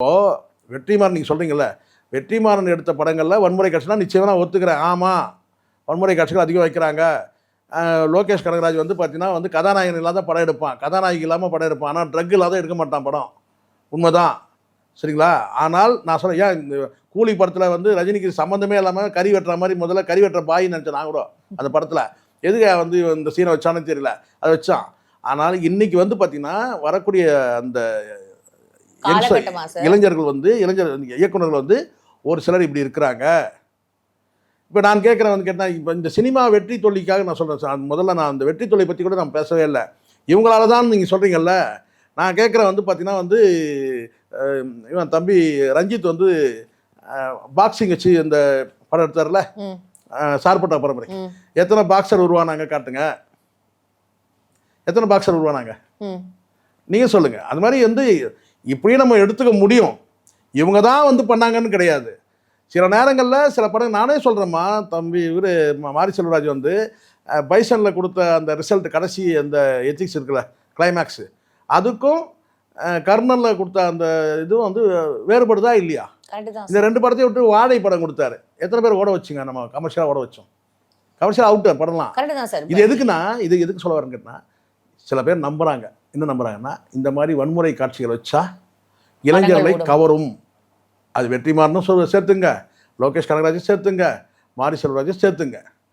இப்போது வெற்றிமாறன் நீங்கள் சொல்கிறீங்கல்ல வெற்றிமாறன் எடுத்த படங்களில் வன்முறை காட்சினா நிச்சயமாக நான் ஒத்துக்கிறேன். ஆமாம் வன்முறை காட்சிகள் அதிகம் வைக்கிறாங்க. லோகேஷ் கனகராஜ் வந்து பார்த்தீங்கன்னா வந்து கதாநாயகன் இல்லாத படம் எடுப்பான். கதாநாயகி இல்லாமல் படம் எடுப்பான். ஆனால் ட்ரக் இல்லாத எடுக்க மாட்டான் படம். உண்மைதான். சரிங்களா? ஆனால் நான் சொல்கிறேன் ஏன் இந்த கூலி படத்தில் வந்து ரஜினிக்கு சம்மந்தமே இல்லாமல் கறி வெட்டுற மாதிரி முதல்ல கறி வெட்டுற பாய் நினச்சேன் நான் கூட அந்த படத்தில். எதுக்கு வந்து இந்த சீனை வச்சானே தெரியல. அதை வச்சான். ஆனால் இன்னைக்கு வந்து பார்த்தீங்கன்னா வரக்கூடிய அந்த இளைஞர்கள் வந்து இளைஞர் இயக்குனர்கள் வந்து ஒரு சிலர் இப்படி இருக்கிறாங்க. இப்போ நான் கேட்குறேன் வந்து கேட்டால் இப்போ இந்த சினிமா வெற்றி தொல்லிக்காக நான் சொல்கிறேன் சார். முதல்ல நான் அந்த வெற்றி தொல்லை பற்றி கூட நான் பேசவே இல்லை. இவங்களால தான் நீங்கள் சொல்கிறீங்கல்ல நான் கேட்குறேன் வந்து பார்த்தீங்கன்னா வந்து இவன் தம்பி ரஞ்சித் வந்து பாக்ஸிங் வச்சு இந்த படம் எடுத்தார்ல. சார்பட்டா பரம்பரை எத்தனை பாக்ஸர் உருவானாங்க காட்டுங்க. எத்தனை பாக்ஸர் உருவானாங்க. நீங்கள் சொல்லுங்கள் அது மாதிரி வந்து இப்படியும் நம்ம எடுத்துக்க முடியும். இவங்க தான் வந்து பண்ணாங்கன்னு கிடையாது. சில நேரங்களில் சில படம் நானே சொல்கிறேம்மா தம்பி இவர் மாரி செல்வராஜ் வந்து பைசனில் கொடுத்த அந்த ரிசல்ட் கடைசி அந்த எத்திக்ஸ் இருக்குல்ல கிளைமேக்ஸு அதுக்கும் கர்னலில் கொடுத்த அந்த இதுவும் வந்து வேறுபடுதா இல்லையா? இந்த ரெண்டு படத்தையும் விட்டு வாடகை படம் கொடுத்தாரு. எத்தனை பேர் ஓட வச்சுங்க? நம்ம கமர்ஷியலாக ஓட வச்சோம். கமர்ஷியல் அவுட்டு படம்லாம். இது எதுக்குன்னா இது எதுக்கு சொல்ல வரேன்னு கேட்டா சில பேர் நம்புறாங்க. என்ன நம்புறாங்கன்னா இந்த மாதிரி வன்முறை காட்சிகள் வச்சா இளைஞர்களை. கவரும். அது வெற்றிமாறனும் சொல் சேர்த்துங்க. லோகேஷ் கனகராஜும் சேர்த்துங்க. மாரி செல்வராஜும் சேர்த்துங்க.